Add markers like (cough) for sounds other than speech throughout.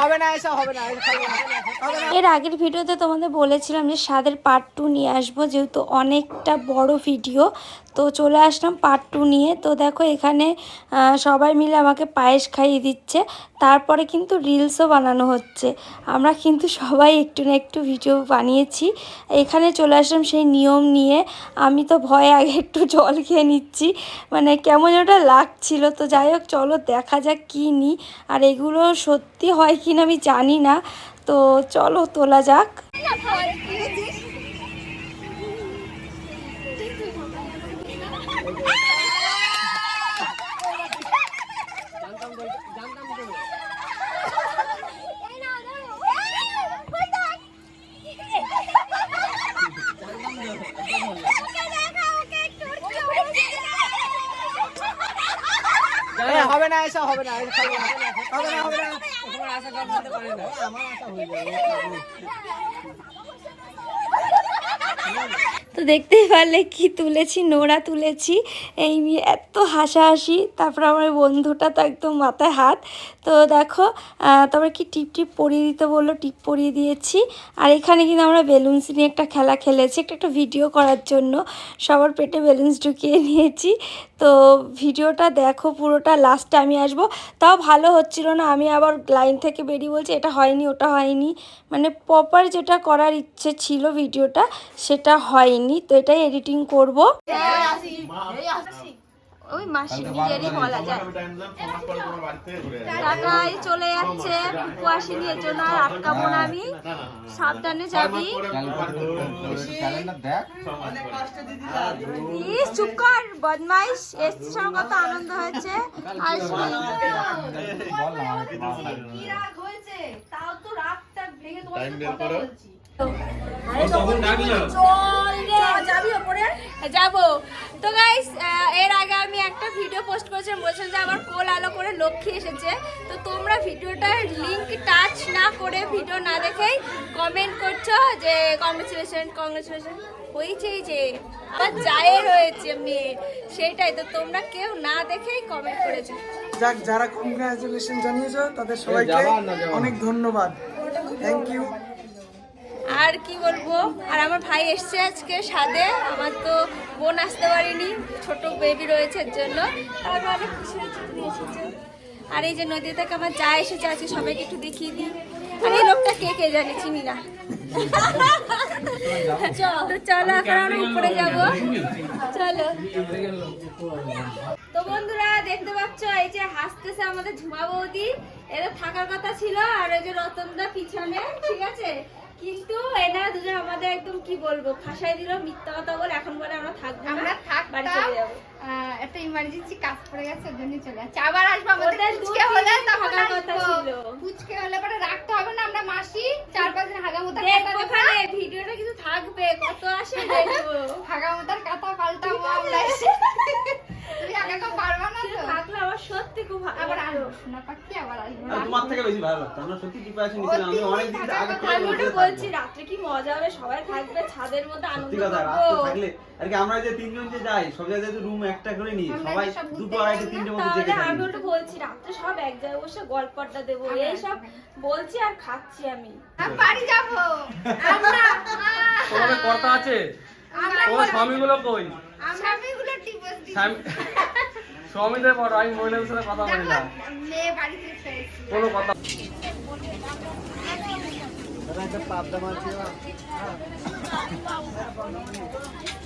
হবে না এসব হবে না। এর আগের ভিডিওতে তোমাদের বলেছিলাম যে স্বাদের পার্ট টু নিয়ে আসব, যেহেতু অনেকটা বড় ভিডিও। তো চলে আসলাম পার্ট টু নিয়ে। তো দেখো এখানে সবাই মিলে আমাকে পায়েস খাইয়ে দিচ্ছে। তারপরে কিন্তু রিলসও বানানো হচ্ছে। আমরা কিন্তু সবাই একটু না একটু ভিডিও বানিয়েছি। এখানে চলে আসলাম সেই নিয়ম নিয়ে। আমি তো ভয়ে আগে একটু জল খেয়ে নিচ্ছি। মানে কেমন ওটা লাগছিল। তো যাই হোক, চলো দেখা যাক কী নিই। আর এগুলো সত্যি হয় কি না আমি জানি না। তো চলো তোলা যাক। হবে না এসব হবে না হবে না হবে না। আশা করতে পারে না। আমার আশা হয়ে যাবে (laughs) তো দেখতেই পারলে কি তুলেছি, নোড়া তুলেছি। এই নিয়ে এত হাসাহাসি, তারপর আমার বন্ধুটা তো একদম মাথায় হাত। তো দেখো তারপর কি টিপ টিপ পরিয়ে দিতে বলল, টিপ পরিয়ে দিয়েছি। আর এখানে কিন্তু আমরা বেলুনস নিয়ে একটা খেলা খেলেছি, একটা একটা ভিডিও করার জন্য। সবার পেটে বেলুনস ঢুকিয়ে নিয়েছি। তো ভিডিওটা দেখো, পুরোটা লাস্টে আমি আসব। তাও ভালো হচ্ছিল না, আমি আবার লাইন থেকে বেরিয়ে বলছি, এটা হয়নি, ওটা হয়নি। মানে প্রপার যেটা করার ইচ্ছে ছিল ভিডিওটা, সেটা হয়নি। তো এটাই এডিটিং করব। ওই মাসি নিজেরই বলা যায়। চলে যাচ্ছে পুকু এর জন্য আর আটকাবো না আমি। সাবধানে যাবি। চুপ কর বদমাইশ। এসছে সব কত আনন্দ হয়েছে। আসবি যাব তো গাইস এর আগে আমি একটা ভিডিও পোস্ট করেছিলাম বলছিলাম যে আমার কোল আলো করে লক্ষ্মী এসেছে। তো তোমরা ভিডিওটার লিংক টাচ না করে ভিডিও না দেখেই কমেন্ট করছ যে কংগ্রেচুলেশন কংগ্রেচুলেশন হয়েছেই যে আমার হয়েছে মেয়ে। সেটাই তো তোমরা কেউ না দেখেই কমেন্ট করেছ। যাক যারা কংগ্রাচুলেশন জানিয়েছো তাদের সবাইকে অনেক ধন্যবাদ। থ্যাংক ইউ আর কি বলব? আর আমার ভাই এসছে আজকে সাথে আমার তো বোন আসতে পারিনি ছোট বেবি রয়েছে এর জন্য। আমি অনেক খুশি হয়েছি তুমি এসেছ। আর এই যে নদী থেকে আমার যা এসেছে আজকে সবাইকে একটু দেখিয়ে দিই। আর এই লোকটা কে কে জানি চিনি না। তো চলো এখন আমরা উপরে যাব। চলো। তো বন্ধুরা দেখতে পাচ্ছ এই যে হাসতেছে আমাদের ঝুমা বৌদি। এদের থাকার কথা ছিল আর ওই যে রতনদা পিছনে ঠিক আছে? কিন্তু এনারা দুজন আমাদের একদম কি বলব ফাঁসাই দিল মিথ্যা কথা বলে এখন বলে আমরা থাকব আমরা বাড়ি চলে যাব। একটা ইমার্জেন্সি কাজ পড়ে গেছে ওর জন্য চলে যাচ্ছে। আবার আসব আমাদের পুচকে হলে তখন কথা আসব। ছিল। পুচকে হলে পরে রাখতে হবে না আমরা মাসি চার পাঁচ দিন দেখব কাঁথা খালে ভিডিওটা কিন্তু থাকবে কত আসে দেখব। হাগামোতার কাঁথা পাল্টাবো আমরা এসে তুমি আগে কেউ পারবা না তো থাকলে আমার সত্যি খুব ভালো আবার আসব শোনা পাখি আবার আসব। তোমার থেকে বেশি ভালো লাগতো। আমরা সত্যি প্রিপারেশন নিয়েছিলাম আমি অনেক দিন আগে থেকে আমি বলছি রাত্রে কি মজা হবে? সবাই থাকবে ছাদের মধ্যে আনন্দ করব। থাকলে আর কি আমরা যে তিনজন যে যাই সব জায়গায় রুম একটা করে নিই। সবাই সব দুটো আড়াইটে তিনটে আমি ওটা বলছি রাত্রে সব এক জায়গায় বসে গল্প আড্ডা দেবো আমরা এইসব বলছি আর খাচ্ছি আমি। আমি বাড়ি যাব। আমরা তোমাদের কর্তা আছে? আমরা স্বামীগুলো কই? আমরা টিপস দিই স্বামীদের পর আমি মহিলাদের সাথে কথা বলি না। বাড়ি কোনো কথা পাবদা মাছ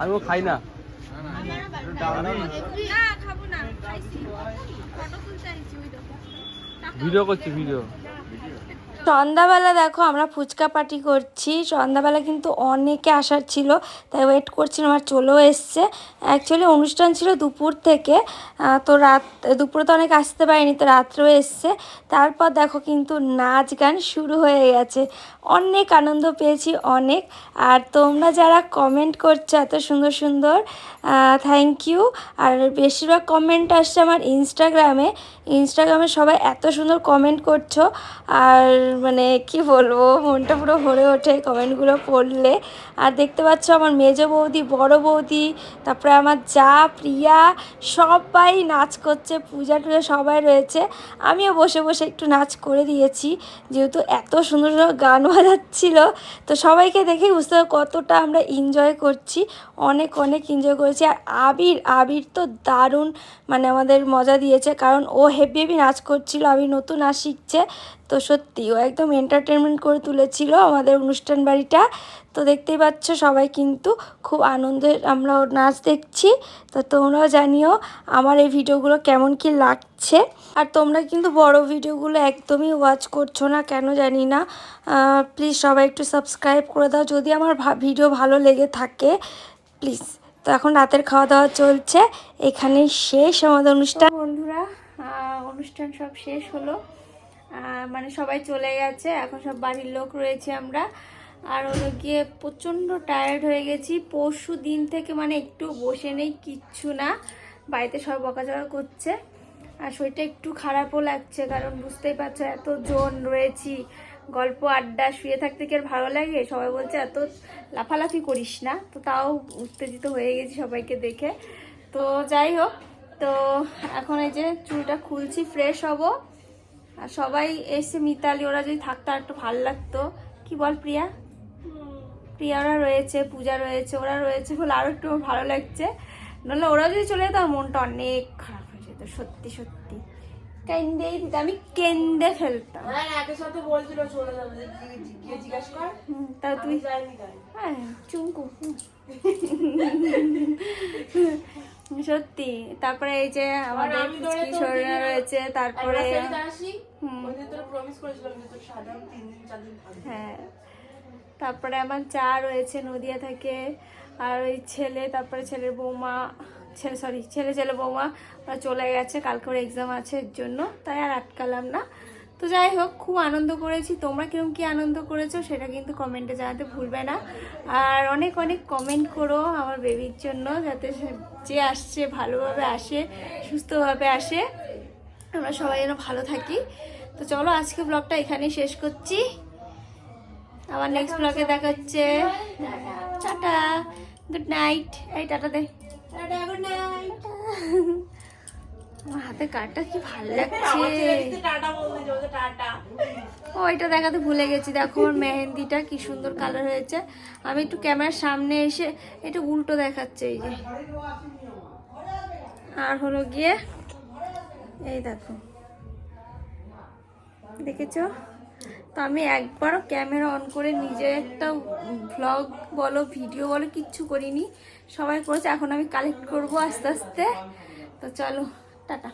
আমি ও খাই না। ভিডিও করছি ভিডিও। সন্ধ্যাবেলা দেখো আমরা ফুচকা পার্টি করছি। সন্ধ্যাবেলা কিন্তু অনেকে আসার ছিল, তাই ওয়েট করছিলাম আর চলেও এসছে। অ্যাকচুয়ালি অনুষ্ঠান ছিল দুপুর থেকে তো রাত, দুপুরে তো অনেক আসতে পারেনি, তো রাত্রেও এসছে। তারপর দেখো কিন্তু নাচ গান শুরু হয়ে গেছে। অনেক আনন্দ পেয়েছি, অনেক। আর তোমরা যারা কমেন্ট করছ এত সুন্দর সুন্দর থ্যাংক ইউ আর বেশিরভাগ কমেন্ট আসছে আমার ইনস্টাগ্রামে ইনস্টাগ্রামে সবাই এত সুন্দর কমেন্ট করছ। আর মানে কি বলব, মনটা পুরো ভরে ওঠে কমেন্টগুলো পড়লে। আর দেখতে পাচ্ছ আমার মেজ বৌদি, বড় বৌদি, তারপরে আমার যা, প্রিয়া, সবাই নাচ করছে, পূজা টুজা সবাই রয়েছে। আমিও বসে বসে একটু নাচ করে দিয়েছি, যেহেতু এত সুন্দর সুন্দর গান বাজাচ্ছিল, তো সবাইকে দেখেই বুঝতে কতটা আমরা এনজয় করছি, অনেক অনেক এনজয় করেছি। আর আবির আবির তো দারুণ মানে আমাদের মজা দিয়েছে, কারণ ও হেভি হেভি নাচ করছিল, আবির নতুন নাচ শিখছে তো সত্যি ও একদম এন্টারটেনমেন্ট করে তুলেছিল আমাদের অনুষ্ঠান বাড়িটা। তো দেখতেই পাচ্ছ সবাই কিন্তু খুব আনন্দের আমরা ওর নাচ দেখছি। তো তোমরাও জানিও আমার এই ভিডিওগুলো কেমন কি লাগছে। আর তোমরা কিন্তু বড় ভিডিওগুলো একদমই ওয়াচ করছ না, কেন জানি না। প্লিজ সবাই একটু সাবস্ক্রাইব করে দাও। যদি আমার ভিডিও ভালো লেগে থাকে প্লিজ তো এখন রাতের খাওয়া দাওয়া চলছে। এখানেই শেষ আমাদের অনুষ্ঠান। বন্ধুরা অনুষ্ঠান সব শেষ হলো। মানে সবাই চলে গেছে, এখন সব বাড়ির লোক রয়েছে আমরা। আর হলো গিয়ে প্রচণ্ড টায়ার্ড হয়ে গেছি। পরশু দিন থেকে মানে একটু বসে নেই, কিচ্ছু না। বাড়িতে সব বকাঝকা করছে। আর শরীরটা একটু খারাপও লাগছে, কারণ বুঝতেই পারছ এত জন রয়েছি। গল্প, আড্ডা, শুয়ে থাকতে কি আর ভালো লাগে? সবাই বলছে, এত লাফালাফি করিস না। তো তাও উত্তেজিত হয়ে গেছি সবাইকে দেখে। তো যাই হোক, তো এখন এই যে চুলটা খুলছি ফ্রেশ হব। আর সবাই এসে মিতালি ওরা যদি থাকতো আর একটু ভালো লাগতো। কি বল প্রিয়া? প্রিয়া ওরা রয়েছে পূজা রয়েছে ওরা রয়েছে বলে আরও একটু ভালো লাগছে। নাহলে ওরা যদি চলে যেত মনটা অনেক খারাপ হয়ে যেত সত্যি সত্যি। কেন্দেই দিত আমি কেন্দে ফেলতাম। তা তুই হ্যাঁ চুমকু। (laughs) সত্যি। তারপরে এই যে আমাদের কিশোররা রয়েছে তারপরে হ্যাঁ। তারপরে আমার চা রয়েছে নদিয়া থেকে আর ওই ছেলে তারপরে ছেলের বৌমা ছেলে সরি ছেলে ছেলে বৌমা ওরা চলে গেছে কালকে ওর এক্সাম আছে এর জন্য তাই আর আটকালাম না। তো যাই হোক খুব আনন্দ করেছি। তোমরা কীরকম কি আনন্দ করেছ সেটা কিন্তু কমেন্টে জানাতে ভুলবে না। আর অনেক অনেক কমেন্ট করো আমার বেবির জন্য যাতে সে- যে আসছে ভালোভাবে আসে সুস্থভাবে আসে। আমরা সবাই যেন ভালো থাকি। তো চলো আজকে ব্লগটা এখানেই শেষ করছি। আবার নেক্সট ব্লগে দেখা হচ্ছে। টাটা গুড নাইট এই টাটা দে। টাটা গুড নাইট (laughs) আমার হাতে কার্ডটা কি ভালো লাগছে? ও এটা দেখাতে ভুলে গেছি দেখো আমার মেহেন্দিটা কি সুন্দর কালার হয়েছে। আমি একটু ক্যামেরার সামনে এসে এটা উল্টো দেখাচ্ছে এই যে। আর হলো গিয়ে এই দেখো। দেখেছ? তো আমি একবারও ক্যামেরা অন করে নিজে একটা ভ্লগ বলো ভিডিও বলো কিচ্ছু করিনি। সবাই করেছে এখন আমি কালেক্ট করব আস্তে আস্তে। তো চলো। টাটা।